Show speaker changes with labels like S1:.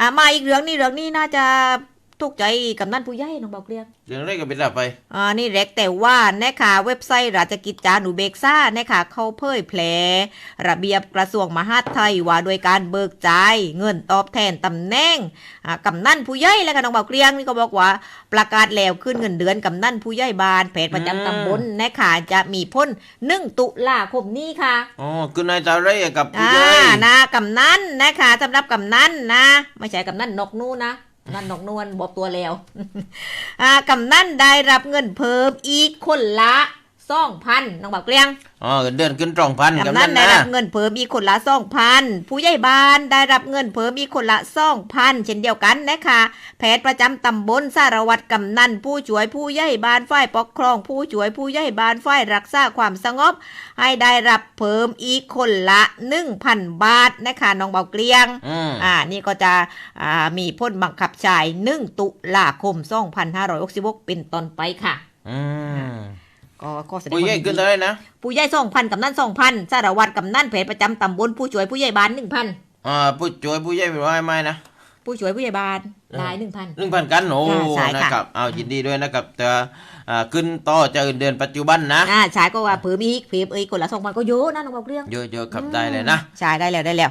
S1: อ่ามาอีกเรื่องนี้เรื่องนี้น่าจะ ถูกใจกำนันผู้ใหญ่น้องเบาเกลียง
S2: เรื่องแรกก็เป็นอะไรไป
S1: อ่านี่เล็กแต่ว่านะคะเว็บไซต์ราชกิจจานุเบกษานะคะเขาเผยแพร่ระเบียบกระทรวงมหาดไทยว่าโดยการเบิกจ่ายเงินตอบแทนตำแหน่งอ่ากำนันผู้ใหญ่และกันน้องเบาเกลียงนี่ก็บอกว่า ประกาศแล้วขึ้นเงินเดือนกำนันผู้ใหญ่บ้านแผนประจำตำบลนะคะจะมีพ้นหนึ่งตุลาคมนี้ค่ะ
S2: อ๋อคือนายจาเร่กับผู้
S1: อ่า
S2: ใหญ่
S1: นะกำนันนะคะสำหรับกำนันนะ ไม่ใช่กำนันนกนู่นนะ นั่นนกนวลบอกตัวแล้ว อ่ากำนั่นได้รับเงินเพิ่มอีกคนละ สองพันน้องบอกเกลียง
S2: อ๋อเดือนขึ้นตรองพันกับ
S1: กำนั
S2: นั่
S1: น
S2: น
S1: ได้
S2: นะ
S1: รับเงินเพิ่มอีกคนละสองพันผู้ใหญ่บ้านได้รับเงินเพิ่มอีกคนละสองพันเช่นเดียวกันนะคะแพทย์ประจำตำบลสารวัตรกำนันผู้ช่วยผู้ใหญ่บ้านฝ่ายปกครอง ผู้ช่วยผู้ใหญ่บ้านฝ่ายรักษาความสงบ ให้ได้รับเพิ่มอีกคนละ1,000บาทนะคะน้องเบาเกลียง
S2: อืม
S1: อ่านี่ก็จะอ่ามีพ้นบังคับใช้1ตุลาคม2566เป็นต้นไปค่ะ
S2: อืม
S1: ก็ ข้อแสดง
S2: ผู้ใหญ่
S1: ความยิน
S2: ขึ้น
S1: ดี
S2: เท่าไหรนะ
S1: ผู้ใหญ่2,000กำนัน2,000สารวัตรกำนันเพจประจำตำบลผู้ช่วยผู้ใหญ่บ้าน1,000
S2: อ่าผู้ช่วยผู้ใหญ่เป็นว่าไม่นะ
S1: ผู้ช่วยผู้ใหญ่บ้าน
S2: เออ
S1: หลาย1,000
S2: หนึ่งพันกันโอ้
S1: ใช่ค่ะ
S2: นะครับเอายินดีด้วยนะครับแต่อ่าขึ้นต่อจากเดือนปัจจุบันนะ
S1: อ่าใช่ก็ว่าเพิ่มอีกเพิ่มอีกคนละ2,000ก็เยอะนะน้องเบาเกลียง
S2: เยอะๆขับได้เลยนะ
S1: ใช่ได้แล้วได้แล้ว